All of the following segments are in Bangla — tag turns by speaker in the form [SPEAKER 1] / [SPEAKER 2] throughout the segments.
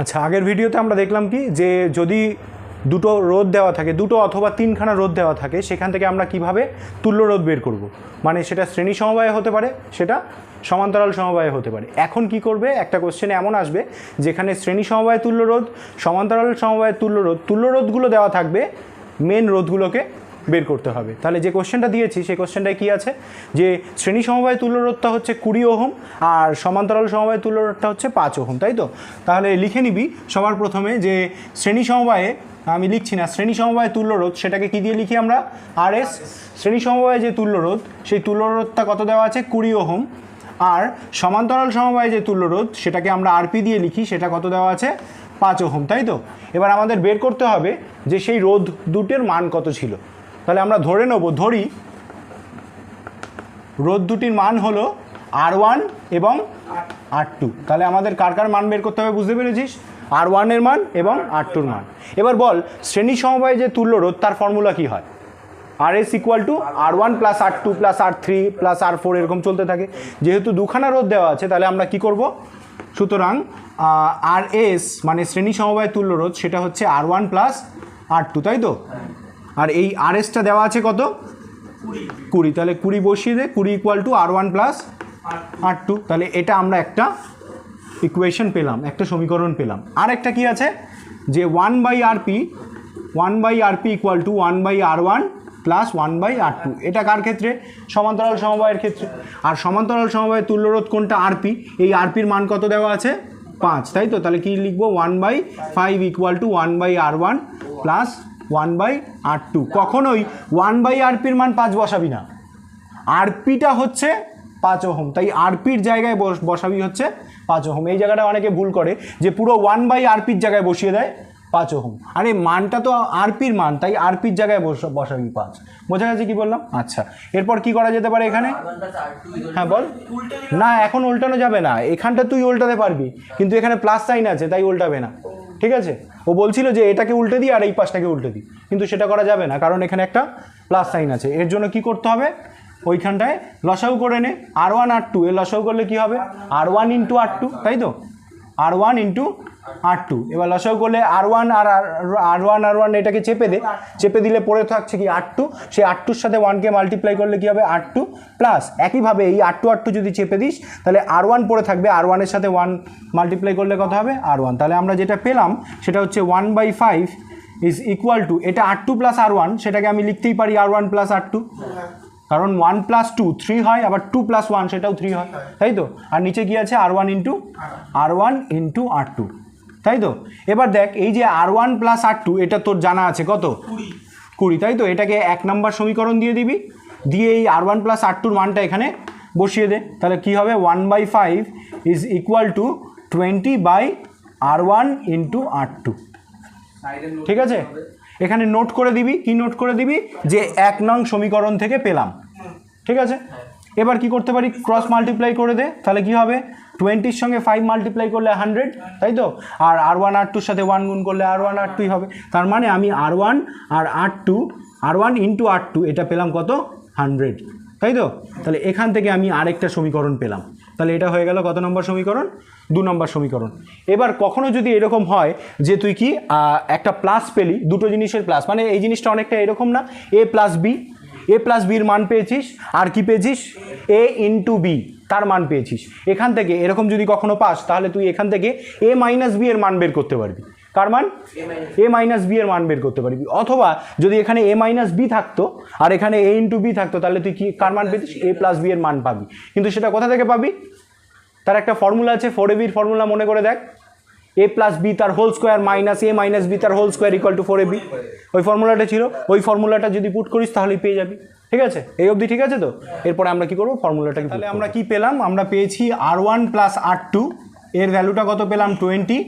[SPEAKER 1] আচ্ছা আগের ভিডিওতে আমরা দেখলাম কি, যে যদি দুটো রোদ দেওয়া থাকে, দুটো অথবা তিনখানা রোদ দেওয়া থাকে, সেখান থেকে আমরা কীভাবে তুল্য রোদ বের করব। মানে সেটা শ্রেণি সমবায় হতে পারে, সেটা সমান্তরাল সমবায় হতে পারে এখন কি করবে একটা কোশ্চেন এমন আসবে, যেখানে শ্রেণি সমবায় তুল্য রোধ সমান্তরাল সমবায় তুল্য রোধ তুল্য রোধগুলো দেওয়া থাকবে মেন রোধগুলোকে বের করতে হবে। তাহলে যে কোশ্চেনটা দিয়েছি, সেই কোশ্চেনটায় কী আছে? যে শ্রেণি সমবায় তুল্য রোধটা হচ্ছে কুড়ি ওহম, আর সমান্তরাল সমবায় তুল্য রোধটা হচ্ছে পাঁচ ওহম, তাই তো? তাহলে লিখে নিবি সবার প্রথমে যে শ্রেণি সমবায়ে, আমি লিখছি না, শ্রেণি সমবায় তুল্য রোধ সেটাকে কি দিয়ে লিখি আমরা? আর এস শ্রেণি সমবায়ে যে তুল্য রোধ সেই তুল্য রোধটা কত দেওয়া আছে? কুড়ি ওহম। আর সমান্তরাল সমবায়ে যে তুল্য রোধ সেটাকে আমরা আরপি দিয়ে লিখি, সেটা কত দেওয়া আছে? পাঁচ ওহম, তাই তো? এবার আমাদের বের করতে হবে যে সেই রোধ দুটের মান কত ছিল। তাহলে আমরা ধরে নেব, ধরি রোদ দুটির মান হলো আর ওয়ান এবং আর টু তাহলে আমাদের কার কার মান বের করতে হবে বুঝতে পেরেছিস? আর ওয়ানের মান এবং আর টুর মান। এবার বল, শ্রেণি সমবায় যে তুল্য রোধ, তার ফর্মুলা কি হয়? R S equal to R one plus R two plus R three plus R four এরকম চলতে থাকে। যেহেতু দুখানা রোধ দেওয়া আছে, তাহলে আমরা কি করব? সুতরাং আর এস মানে শ্রেণি সমবায় তুল্য রোধ, সেটা হচ্ছে R one plus R two তাই তো? আর এই আর এসটা দেওয়া আছে কত? কুড়ি। তাহলে কুড়ি বসিয়ে দে কুড়ি equal to R one plus R two তাহলে এটা আমরা একটা ইকুয়েশন পেলাম একটা সমীকরণ পেলাম। আর একটা কি আছে? যে one by R P one by R P equal to one by R one plus one by R two এটা কার ক্ষেত্রে? সমান্তরাল সমবায়ের ক্ষেত্রে। আর সমান্তরাল সমবায়ের তুল্যরোধ কোনটা? আরপি এই আরপির মান কত দেওয়া আছে? পাঁচ। তাই তো? তাহলে কী লিখব? One by five equal to one by R one plus one by R two কখনোই ওয়ান বাই আরপির মান পাঁচ বসাবি না। আরপিটা হচ্ছে পাঁচ ওহম। তাই আরপির জায়গায় বস- বসাবি হচ্ছে পাঁচ ওহম। এই জায়গাটা অনেকে ভুল করে যে পুরো ওয়ান বাই আরপির জায়গায় বসিয়ে দেয় পাঁচ ওহম। আরে মানটা তো আরপির মান, তাই আরপির জায়গায় বস- বসাবি পাঁচ। বোঝা গেছে কি বললাম? আচ্ছা। এরপর কি করা যেতে পারে এখানে? হ্যাঁ বল। না, এখন উল্টানো যাবে না। এখানটা তুই উল্টাতে পারবি। কিন্তু এখানে প্লাস সাইন আছে, তাই উল্টাবে না। ঠিক আছে? ও বলছিল যে এটাকে উল্টে দিই আর এই পাশটাকে উল্টে দিই। কিন্তু সেটা করা যাবে না, কারণ এখানে একটা প্লাস সাইন আছে। এর জন্য কি করতে হবে? ওইখানটায় লসাউ করে নে। আর ওয়ান আর টু এর লসাউ করলে কি হবে? R one into R two তাই তো? R one into R two এবার লসাউ করলে R one R R one R one এটাকে চেপে দে। চেপে দিলে পড়ে থাকছে কি আর টু সেই আর টুর সাথে ওয়ানকে মাল্টিপ্লাই করলে কি হবে? আর টু প্লাস একইভাবে এই আর টু আর টু যদি চেপে দিস, তাহলে আর ওয়ান পড়ে থাকবে। আর ওয়ানের সাথে ওয়ান মাল্টিপ্লাই করলে কত হবে? আর ওয়ান তাহলে আমরা যেটা পেলাম, সেটা হচ্ছে one by five is equal to এটা R two plus R one সেটাকে আমি লিখতেই পারি R one plus R two কারণ ওয়ান প্লাস টু থ্রি হয়, আবার টু প্লাস ওয়ান সেটাও থ্রি হয়। তাই তো? আর নিচে কি আছে? R one into R one into R two তাই তো এবার দেখ এই যে R one plus R two এটা তোর জানা আছে কত? কুড়ি। তাই তো এটাকে এক নম্বর সমীকরণ দিয়ে দিবি। দিয়ে এই আর ওয়ান প্লাস আর টুর মানটা এখানে বসিয়ে দে। তাহলে কি হবে? One by five is equal to twenty by R one into R two ঠিক আছে? এখানে নোট করে দিবি। কি নোট করে দিবি? যে এক নং সমীকরণ থেকে পেলাম। ঠিক আছে? এবার কি করতে পারি? ক্রস মাল্টিপ্লাই করে দে, তাহলে কি হবে? টোয়েন্টির সঙ্গে ফাইভ মাল্টিপ্লাই করলে হান্ড্রেড তাই তো? আর আর ওয়ান আর টুর সাথে ওয়ান গুণ করলে আর ওয়ান আর টুই হবে। তার মানে আমি আর ওয়ান আর R two R one into R two এটা পেলাম কত? হান্ড্রেড তাই তো? তাহলে এখান থেকে আমি আরেকটা সমীকরণ পেলাম। তাহলে এটা হয়ে গেল কত নম্বর সমীকরণ? দু নম্বর সমীকরণ। এবার কখনো যদি এরকম হয় যে তুই কি একটা প্লাস পেলি, দুটো জিনিসের প্লাস মানে এই জিনিসটা অনেকটা এরকম না A plus B A plus বির মান পেয়েছিস, আর কি পেয়েছিস? এ ইন্টু বি তার মান পেয়েছিস। এখান থেকে, এরকম যদি কখনো পাস, তাহলে তুই এখান থেকে এ মাইনাস বি এর মান বের করতে পারবি। কার মান? এ মাইনাস বি এর মান বের করতে পারবি। অথবা, যদি এখানে এ মাইনাস বি থাকতো, আর এখানে এ ইন্টু বি থাকতো, তাহলে তুই কি, কার মান পেতিস এ প্লাস বি এর মান পাবি। কিন্তু সেটা কোথা থেকে পাবি? তার একটা ফর্মুলা আছে ফোর এ বির ফর্মুলা মনে করে দেখ। এ প্লাস বি তার whole square minus A minus B তার whole square equal to four A B ওই ফর্মুলাটা ছিল। ওই ফর্মুলাটা যদি পুট করিস তাহলেই পেয়ে যাবি। ঠিক আছে? এই অবধি ঠিক আছে তো? এরপরে আমরা কি করব? ফর্মুলাটা তাহলে আমরা কি পেলাম? আমরা পেয়েছি R one plus R two এর ভ্যালুটা কত পেলাম? টোয়েন্টি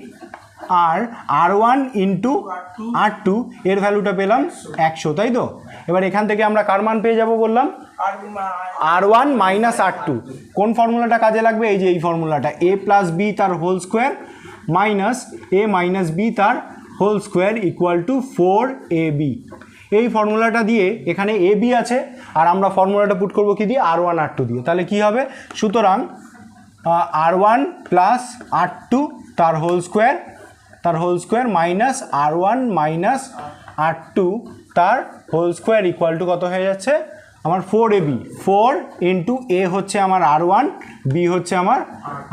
[SPEAKER 1] আর R one into R two এর ভ্যালুটা পেলাম একশো তাই তো? এবার এখান থেকে আমরা কার মান পেয়ে যাব বললাম? R one minus R two কোন ফর্মুলাটা কাজে লাগবে? এই যে এই ফর্মুলাটা এ প্লাস বি তার whole square minus A minus B তার whole square equal to four A B. এই ফর্মুলাটা দিয়ে এখানে এ বি আছে, আর আমরা ফর্মুলাটা পুট করব কি দিয়ে? আর ওয়ান, আর টু দিয়ে। তাহলে কি হবে? সুতরাং R one plus R two তার হোল স্কোয়ার, তার whole square minus R one minus R two তার হোল স্কোয়ার ইকুয়াল টু কত হয়ে যাচ্ছে? আমার four A B four into A হচ্ছে আমার আর ওয়ান বি হচ্ছে আমার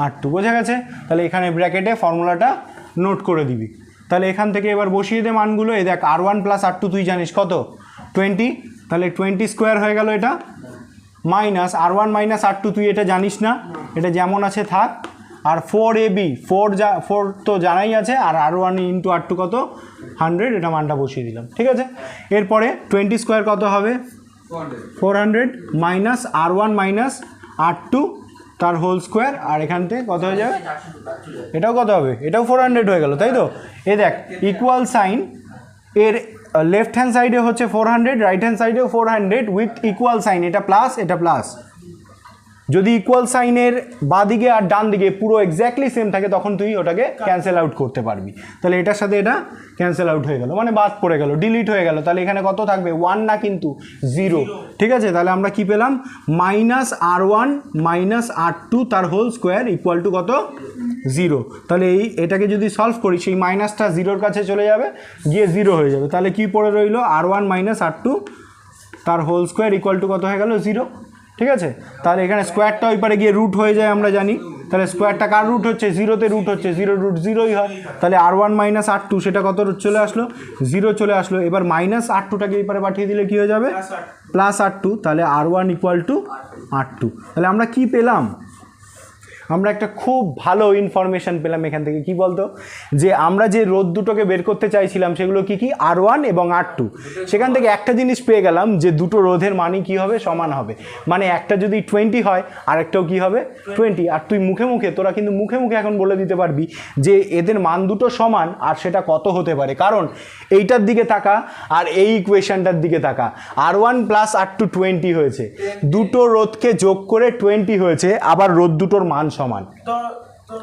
[SPEAKER 1] আর টু বোঝা গেছে? তাহলে এখানে ব্র্যাকেটে ফর্মুলাটা নোট করে দিবি। তাহলে এখান থেকে এবার বসিয়ে দে মানগুলো। এই দেখ R one plus R two তুই জানিস কত? টোয়েন্টি তাহলে টোয়েন্টি স্কোয়ার হয়ে গেল এটা। Minus R one minus R two তুই এটা জানিস না? এটা যেমন আছে, থাক। আর ফোর এ বি ফোর যা ফোর তো জানাই আছে। আর R one into R two কত? হান্ড্রেড এটা মানটা বসিয়ে দিলাম। ঠিক আছে? এরপরে টোয়েন্টি স্কোয়ার কত হবে? Four hundred minus R one minus R two তার হোল স্কোয়ার, আর এখান থেকে কত হয়ে যাবে? এটাও কত হবে? এটাও ফোর হান্ড্রেড হয়ে গেল, তাই তো? এ দেখ ইকুয়াল সাইন এর লেফট হ্যান্ড সাইডে হচ্ছে ফোর হান্ড্রেড রাইট হ্যান্ড সাইডেও four hundred with equal sign এটা প্লাস এটা প্লাস যদি ইকুয়াল সাইনের বাদিকে আর ডান দিকে পুরো এক্স্যাক্টলি সেম থাকে, তখন তুই ওটাকে ক্যান্সেল আউট করতে পারবি। তাহলে এটার সাথে এটা ক্যান্সেল আউট হয়ে গেল মানে বাদ পড়ে গেল ডিলিট হয়ে গেল। তাহলে এখানে কত থাকবে? ওয়ান না কিন্তু জিরো ঠিক আছে? তাহলে আমরা কি পেলাম? Minus R one minus R two তার হোল স্কোয়ার ইকুয়াল টু কত? জিরো তাহলে এই, এটাকে যদি সলভ করি, সেই মাইনাসটা জিরোর কাছে চলে যাবে, গিয়ে জিরো হয়ে যাবে। তাহলে কি পড়ে রইল? R one minus R two তার হোল স্কোয়ার ইকুয়াল টু কত হয়ে গেল? জিরো ঠিক আছে? তাহলে এখানে স্কোয়ারটা ওই পারে গিয়ে রুট হয়ে যায় আমরা জানি। তাহলে স্কোয়ারটা কার রুট হচ্ছে? জিরোতে রুট হচ্ছে। জিরো রুট জিরোই হয়। তাহলে R one minus R two সেটা কত চলে আসলো। জিরো চলে আসলো। এবার মাইনাস আর টুটাকে এই পারে পাঠিয়ে দিলে কী হয়ে যাবে? প্লাস আর টু তাহলে R one equal to R two তাহলে আমরা কি পেলাম? আমরা একটা খুব ভালো ইনফরমেশন পেলাম এখান থেকে। কি বলতো? যে আমরা যে রোদ দুটোকে বের করতে চাইছিলাম, সেগুলো কি কি? আর ওয়ান এবং আর টু সেখান থেকে একটা জিনিস পেয়ে গেলাম যে দুটো রোধের মানই কি হবে? সমান হবে। মানে একটা যদি টোয়েন্টি হয়, আরেকটাও কী হবে? টোয়েন্টি আর তুই মুখে মুখে, তোরা কিন্তু মুখে মুখে এখন বলে দিতে পারবি যে এদের মান দুটো সমান আর সেটা কত হতে পারে। কারণ এইটার দিকে তাকা আর এই ইকুয়েশনটার দিকে তাকা R one plus R two twenty হয়েছে। দুটো রোধকে যোগ করে টোয়েন্টি হয়েছে, আবার রোদ দুটোর মান সমান।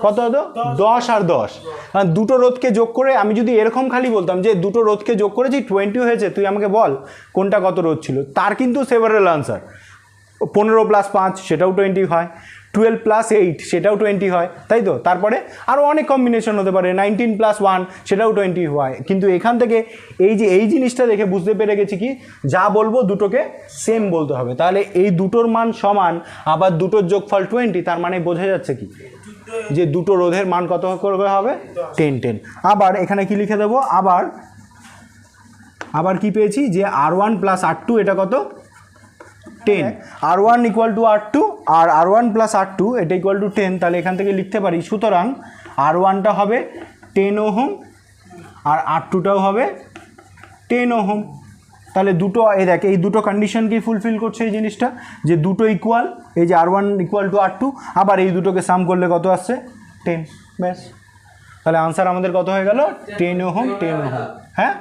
[SPEAKER 1] কত হতো? দশ আর দশ। আর দুটো রোধকে যোগ করে আমি যদি এরকম খালি বলতাম যে দুটো রোধকে যোগ করেছি টোয়েন্টি হয়েছে তুই আমাকে বল কোনটা কত রোধ ছিল? তার কিন্তু সেভারেল আনসার পনেরো প্লাস পাঁচ সেটাও টোয়েন্টি হয়। টুয়েলভ প্লাস এইট সেটাও টোয়েন্টি হয়, তাই তো? তারপরে আরও অনেক কম্বিনেশন হতে পারে নাইনটিন প্লাস ওয়ান সেটাও টোয়েন্টি হয়। কিন্তু এখান থেকে এই যে, এই জিনিসটা দেখে বুঝতে পেরে গেছি কি, যা বলব দুটোকে সেম বলতে হবে। তাহলে এই দুটোর মান সমান, আবার দুটোর যোগফল টোয়েন্টি তার মানে বোঝা যাচ্ছে কি? যে দুটো রোধের মান কত করে হবে? টেন টেন আবার এখানে কি লিখে দেবো? আবার আবার কি পেয়েছি? যে R one plus R two এটা কত? Ten R one equal to R two R R one plus R two এটা ইকুয়াল টু টেন তাহলে এখান থেকে লিখতে পারি। সুতরাং আর ওয়ানটা হবে টেন ওহম আর আর টুটাও হবে টেন ওহম। তাহলে দুটো, এই দেখ, এই দুটো কন্ডিশনকেই ফুলফিল করছে এই জিনিসটা? যে দুটো ইকুয়াল এই যে R one equal to R two আবার এই দুটোকে সাম করলে কত আসছে? টেন ব্যাস। তাহলে আনসার আমাদের কত হয়ে গেল? Ten ohm ten ohm. হ্যাঁ?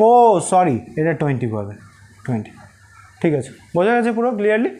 [SPEAKER 1] ও সরি এটা টোয়েন্টি পাবে টোয়েন্টি ঠিক আছে, বোঝা গেছে পুরো ক্লিয়ারলি